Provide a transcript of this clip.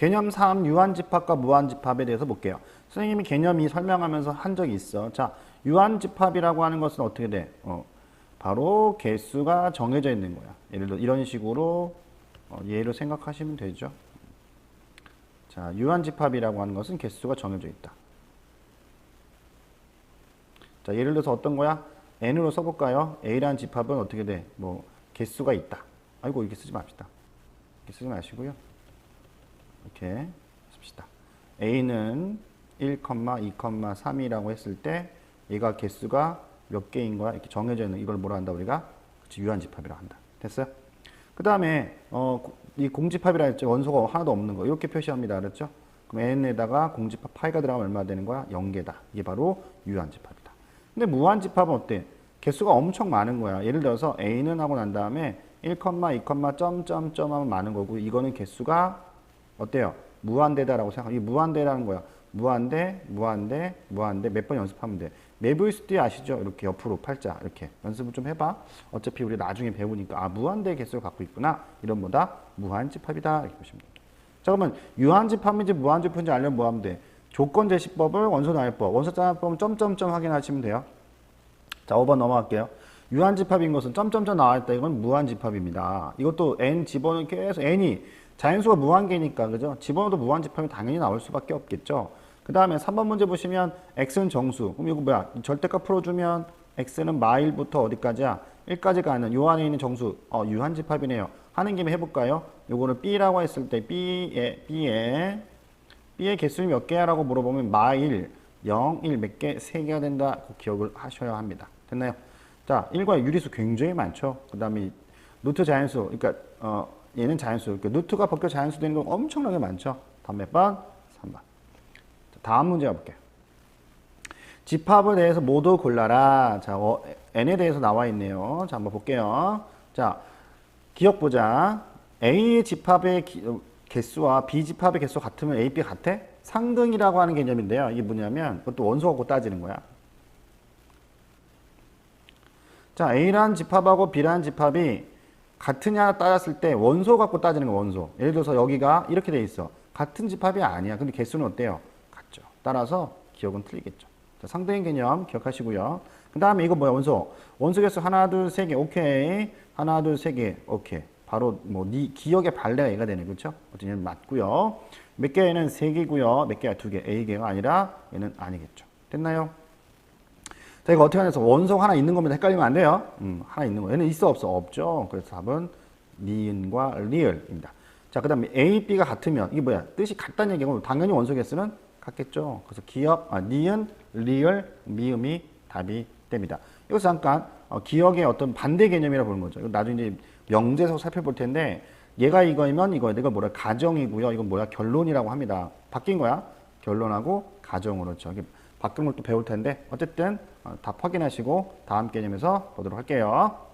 개념 3 유한집합과 무한집합에 대해서 볼게요. 선생님이 개념이 설명하면서 한 적이 있어. 자, 유한집합이라고 하는 것은 어떻게 돼? 어, 바로 개수가 정해져 있는 거야. 예를 들어 이런 식으로 어, 예로 생각하시면 되죠. 자, 유한집합이라고 하는 것은 개수가 정해져 있다. 자, 예를 들어서 어떤 거야? n으로 써볼까요? a라는 집합은 어떻게 돼? 뭐 개수가 있다. 아이고 이렇게 쓰지 맙시다. 이렇게 쓰지 마시고요. 이렇게 씁시다. a는 1, 2, 3이라고 했을 때 얘가 개수가 몇 개인 거야? 이렇게 정해져 있는 이걸 뭐라 한다 우리가? 그치, 유한집합이라고 한다. 됐어요? 그 다음에 어, 이 공집합이라 했죠. 원소가 하나도 없는 거 이렇게 표시합니다. 알았죠? 그럼 n에다가 공집합 파이가 들어가면 얼마 되는 거야? 0개다. 이게 바로 유한집합이다. 근데 무한집합은 어때? 개수가 엄청 많은 거야. 예를 들어서 a는 하고 난 다음에 1, 2, 점점점 하면 많은 거고 이거는 개수가 어때요? 무한대다라고 생각. 이게 무한대라는 거야. 무한대, 무한대, 무한대 몇 번 연습하면 돼. 매부이스트 아시죠? 이렇게 옆으로 팔자 이렇게 연습을 좀 해봐. 어차피 우리 나중에 배우니까 아 무한대 개수를 갖고 있구나. 이런 보다 무한집합이다 이렇게 보시면 됩니다. 자 그러면 유한집합인지 무한집합인지 알려면 뭐 하면 돼? 조건 제시법을 원소 나열법, 원소 나열법은 점점점 확인하시면 돼요. 자 5번 넘어갈게요. 유한집합인 것은 점점점 나와 있다. 이건 무한집합입니다. 이것도 n 집어넣으면 계속 n이 자연수가 무한계니까 그죠? 집어넣어도 무한집합이 당연히 나올 수밖에 없겠죠. 그 다음에 3번 문제 보시면 x는 정수. 그럼 이거 뭐야? 절대값 풀어주면 x는 마일부터 어디까지야? 1까지 가는 요 안에 있는 정수. 어, 유한집합이네요. 하는 김에 해볼까요? 요거를 b라고 했을 때 b의 b의 b의 개수는 몇 개야라고 물어보면 마일 0, 1 몇 개? 3개가 된다. 꼭 기억을 하셔야 합니다. 됐나요? 자, 1과 유리수 굉장히 많죠. 그 다음에 루트 자연수. 그러니까 어, 얘는 자연수. 그러니까 루트가 벗겨 자연수 되는 거 엄청나게 많죠. 다음 몇 번? 3번. 자, 다음 문제 가볼게요. 집합에 대해서 모두 골라라. 자, 어, n에 대해서 나와 있네요. 자, 한번 볼게요. 자, 기억 보자. A의 집합의 기- 어, 개수와 B 집합의 개수 같으면 A, B 같아? 상등이라고 하는 개념인데요. 이게 뭐냐면 그것도 원소 갖고 따지는 거야. 자, A라는 집합하고 B라는 집합이 같으냐 따졌을 때 원소 갖고 따지는 거 원소. 예를 들어서 여기가 이렇게 돼 있어. 같은 집합이 아니야. 근데 개수는 어때요? 같죠. 따라서 기억은 틀리겠죠. 자, 상등인 개념 기억하시고요. 그 다음에 이거 뭐야 원소. 원소 개수 하나 둘 세 개 오케이. 하나 둘 세 개 오케이. 바로 뭐 네 기억의 발레가 얘가 되네 그렇죠? 어쨌든 맞고요. 몇 개는 세 개고요. 몇 개가 두 개. A 개가 아니라 얘는 아니겠죠. 됐나요? 자, 이거 어떻게 하냐서 원소 하나 있는 겁니다. 헷갈리면 안 돼요. 음, 하나 있는 거. 얘는 있어 없어? 없죠. 그래서 답은 니은과 리을입니다. 자, 그 다음에 A, B가 같으면 이게 뭐야? 뜻이 같다는 얘기고 당연히 원소 개수는 같겠죠. 그래서 기억, 아, 니은, 리을, 미음이 답이 됩니다. 여기서 잠깐 어, 기억의 어떤 반대 개념이라 보는 거죠. 나중에 이제 명제에서 살펴볼 텐데 얘가 이거면 이거 내가 뭐라 가정이고요. 이건 뭐야? 결론이라고 합니다. 바뀐 거야. 결론하고 가정으로 저기 바뀐 걸 또 배울 텐데 어쨌든 어, 답 확인하시고 다음 개념에서 보도록 할게요.